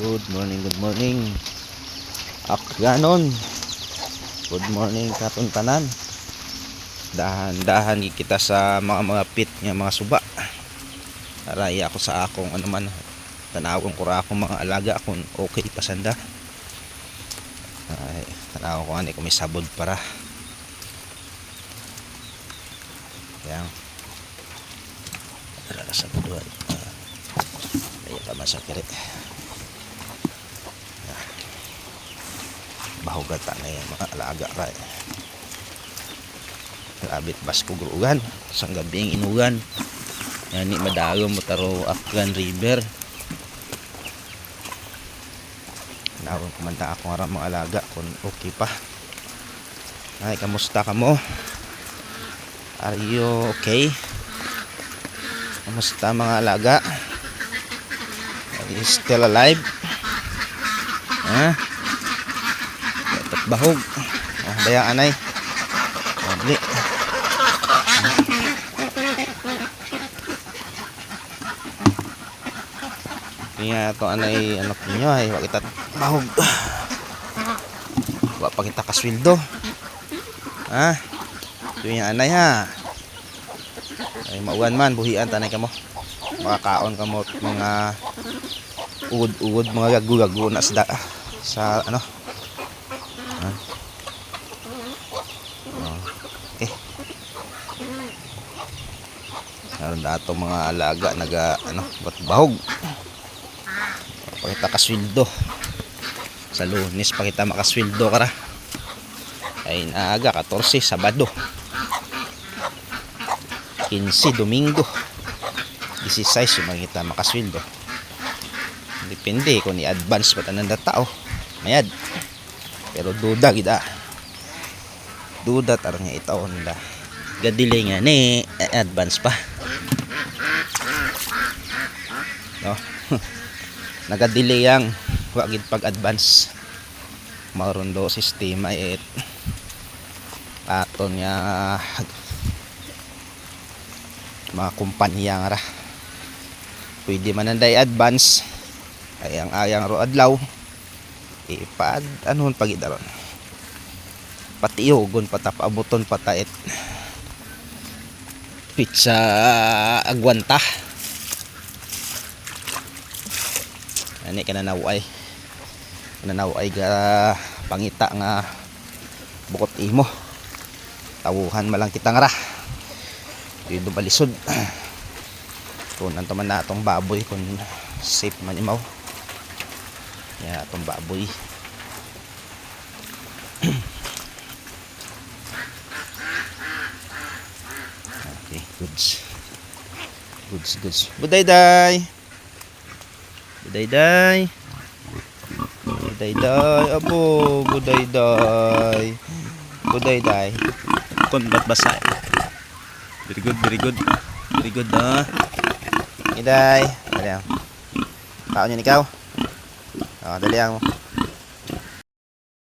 Good morning, good morning. Akyanon. Good morning katon tanan. Dahan-dahan kita sa mga mga pit nga mga suba. Aray ako sa akong ano man tanawon ko ra mga alaga kung okay pasanda. Ay, tanaw ko ani kung may sabod para. Yan. Tara sa buduan. Ayan ka masakit. Bahugata na yan mga alaga ka eh. labit bas kugrugan sang gabing inugan. Yan ni madalo mo taro Aklan River. Naroon kumanta ako nga mga alaga kung okay pa. Ay kamusta ka mo? Are you okay? Kamusta mga alaga? Are you still alive? Ha? Dapat bahog. Ah, daya anay. Mabli. Kaya to anay ano kinyo ay wa kita bahog. Wa pa kita kasweldo. Ha? Ito yung anay ha. Ay mauwan man buhian tanay kamo. Makakaon kamo mga ugod-ugod mga gagu-gagu na sa sa ano Okay. Meron dato mga alaga naga ano, bat bahog. Pakita kasweldo. Sa lunes pakita makasweldo kara. Ay naaga 14 Sabado. 15 Domingo. 16 yung makita makasweldo. Depende kung ni advance pa tanan tao. Mayad. Pero duda gida. Duda tarang nga itaon nila. Gadili nga ni eh, advance pa. No? Nagadili yang wagid pag advance. Maron do sistema it aton nga mga kumpanya nga ra. Pwede man nanday advance. Ay ang ayang ro adlaw ipad anon pagidaron? Pati yogon patapaabuton patait. Pizza agwanta. Ani kananaway. Kananaway ga pangita nga bukot imo. Tawuhan malang kitang ra. Dito balisod. Kung nanto man na atong baboy kung safe man imaw yan atong baboy Okay, goods. Goods, goods. Buday-day! Buday-day! Buday-day! Abo! Buday-day! Buday-day! Kung ba't basa? Very good, very good. Very good, ah. Iday! Dali ang. Kaon yan ikaw? Ah, dali ang.